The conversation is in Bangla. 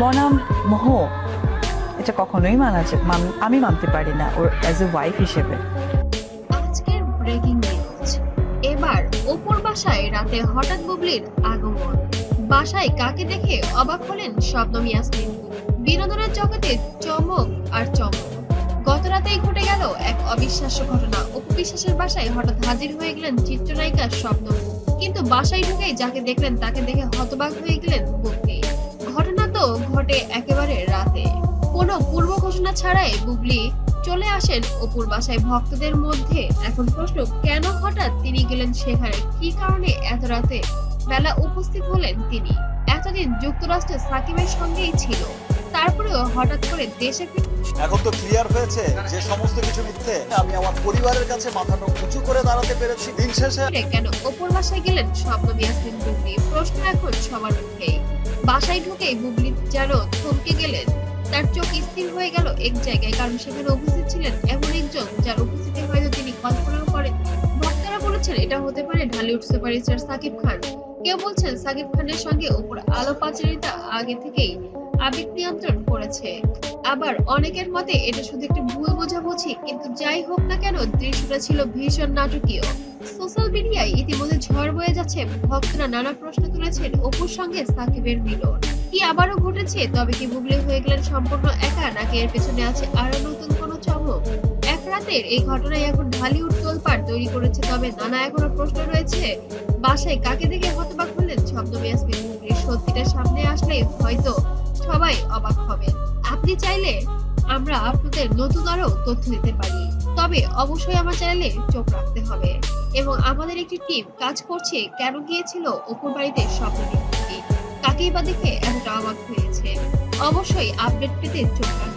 বনাম মোহ। এটা কখনোই মানা আমি মানতে পারি না, ওর অ্যাজ এ ওয়াইফ হিসেবে। আজকের ব্রেকিং নিউজ এবার অপুর বাসায় রাতে হঠাৎ বুবলির আগমন। বাসায় কাকে দেখে অবাক হলেন শবনম ইয়াসমিন। বিনোদনের জগতে চমক আর চমক। গত রাতেই ঘটে গেল এক অবিশ্বাস্য ঘটনা। অপু বিশ্বাসের বাসায় হঠাৎ হাজির হয়ে গেলেন চিত্রনায়িকা শবনম। কিন্তু বাসায় ঢুকেই যাকে দেখলেন তাকে দেখে হতবাক হয়ে গেলেন বুবলি। ঘটে একেবারে রাতে। কোনো পূর্ব ঘোষণা ছাড়াই বুবলি চলে আসেন অপুর বাসায়। ভক্তদের মধ্যে এখন প্রশ্ন কেন হঠাৎ তিনি গেলেন সেখানে? কি কারণে এত রাতে বেলা উপস্থিত হলেন তিনি? এতদিন যুক্তরাষ্ট্রে সাকিবের সঙ্গেই ছিল। তারপরেও হঠাৎ করে দেশে এখন তো ক্লিয়ার হয়েছে যে সমস্ত কিছু মিথ্যে। আমি আমার পরিবারের কাছে মাথাটা উঁচু করে দাঁড়াতে পেরেছি দিন শেষে। কেন অপুর বাসায় গেলেন স্বপ্ন ইয়াসমিন প্রশ্ন এখন সবার মুখেই বাসায় ঢুকেই বুবলি যেন থমকে গেলেন তার চোখ স্থির হয়ে গেল এক জায়গায়। কারণ সেখানে উপস্থিত ছিলেন এমন একজন যার উপস্থিতি হয়তো তিনি কল্পনাও করেন। ভক্তরা বলেছেন, এটা হতে পারে ঢালিউড সুপারস্টার সাকিব খান। কেউ বলছেন, সাকিব খানের সঙ্গে উপর আলো পাচারিতা আগে থেকেই আবেগ নিয়ন্ত্রণ করেছে। আবার অনেকের মতে এটা শুধু একটি ভুল বোঝাবুঝি, কিন্তু যাই হোক না কেন দৃশ্যটা ছিল ভীষণ নাটকীয়। সোশ্যাল মিডিয়ায় ইতিমধ্যে ঝড় বয়ে যাচ্ছে, ভক্তরা নানা প্রশ্ন তুলেছেন, অপুর সঙ্গে সাকিবের মিলন। কি আবারও ঘটেছে? তবে কি বুবলি হয়ে গেলেন সম্পূর্ণ একা, নাকি এর পেছনে আছে আরও নতুন কোনো চমক? এক রাতের এই ঘটনায় এখন ঢালিউড তোলপাড় তৈরি করেছে, তবে নানা এখনও প্রশ্ন রয়েছে, বাসায় কাকে দেখে হতবাক হলেন ইয়াসমিন বুবলি সত্যিটা সামনে আসলে হয়তো সবাই অবাক হবেন আপনি চাইলে আমরা আপনাদের নতুন আরও তথ্য দিতে পারি। তবে অবশ্যই আমার চ্যানেলে চোখ রাখতে হবে। এবং আমাদের একটি টিম কাজ করছে কেন গিয়েছিল অপুর বাড়িতে স্বপ্ন কাকেই বা দেখে এতটা অবাক হয়েছে? অবশ্যই আপডেট পেতে চোখ রাখতে